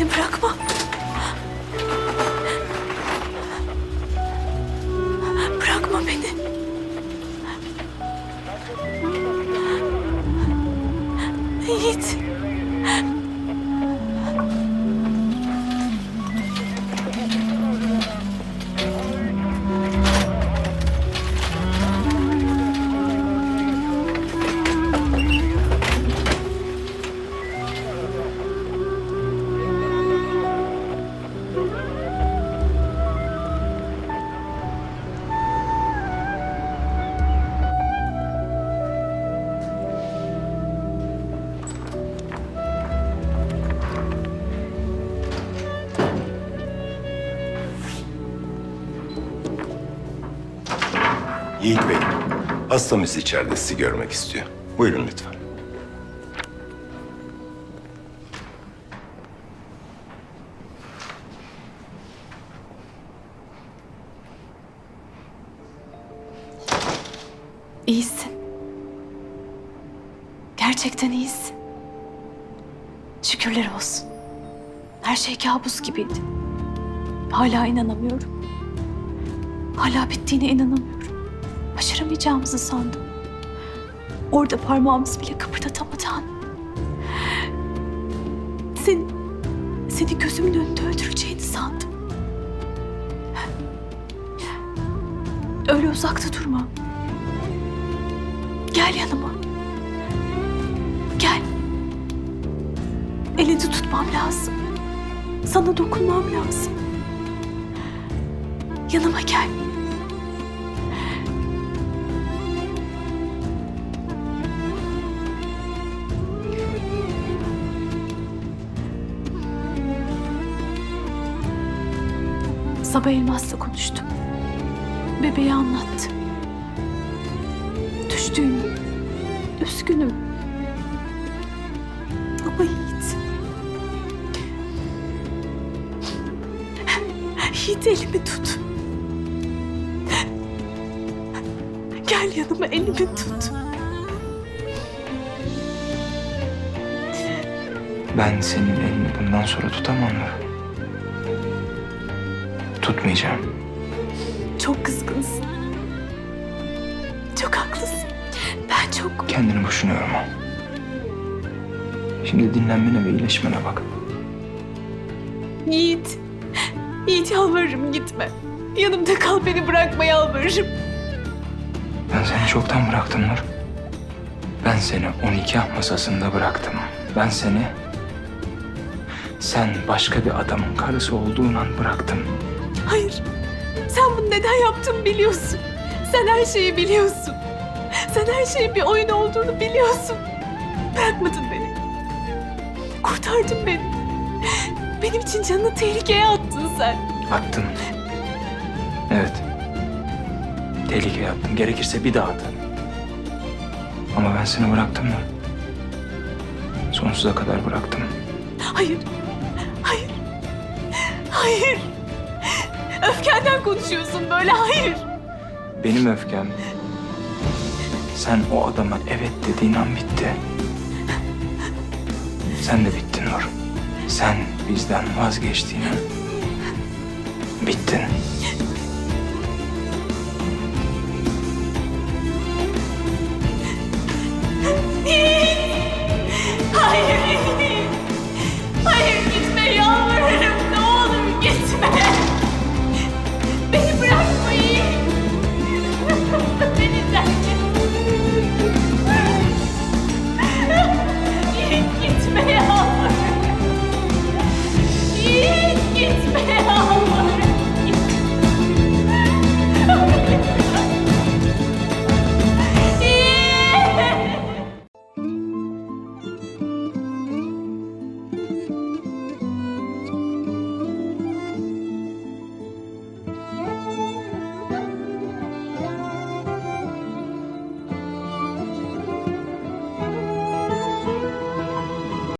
Yiğit beni bırakma. Bırakma beni. Yiğit. Yiğit Bey, hastamız içeride sizi görmek istiyor. Buyurun lütfen. İyisin. Gerçekten iyisin. Şükürler olsun. Her şey kabus gibiydi. Hala inanamıyorum. Hala bittiğine inanamıyorum. Başaramayacağımızı sandım. Orada parmağımız bile kıpırdatamadı han. Seni, seni gözümün önünde öldüreceğini sandım. Öyle uzakta durma. Gel yanıma. Gel. Elini tutmam lazım. Sana dokunmam lazım. Yanıma gel. Sabah Elmas'la konuştum. Bebeği anlattı. Düştüğünü, üzgünüm. Ama Yiğit. Yiğit elimi tut. Gel yanıma elimi tut. Ben senin elini bundan sonra tutamam. Tutmayacağım. Çok kızgınsın. Çok haklısın. Ben çok... Kendini boşuna yorma. Şimdi dinlenmene ve iyileşmene bak. Yiğit. Yiğit yalvarırım gitme. Yanımda kal beni bırakma yalvarırım. Ben seni çoktan bıraktım Nur. Ben seni 12 masasında bıraktım. Ben seni sen başka bir adamın karısı olduğun an bıraktım. Hayır. Sen bunu neden yaptığımı biliyorsun. Sen her şeyi biliyorsun. Sen her şeyin bir oyun olduğunu biliyorsun. Bırakmadın beni. Kurtardın beni. Benim için canını tehlikeye attın sen. Attım. Evet. Tehlikeye attım. Gerekirse bir daha atarım. Ama ben seni bıraktım mı? Sonsuza kadar bıraktım. Hayır. Hayır. Hayır. Öfkenden konuşuyorsun böyle. Hayır. Benim öfkem sen o adama evet dediğin an bitti. Sen de bittin Nur. Sen bizden vazgeçtiğin an kids.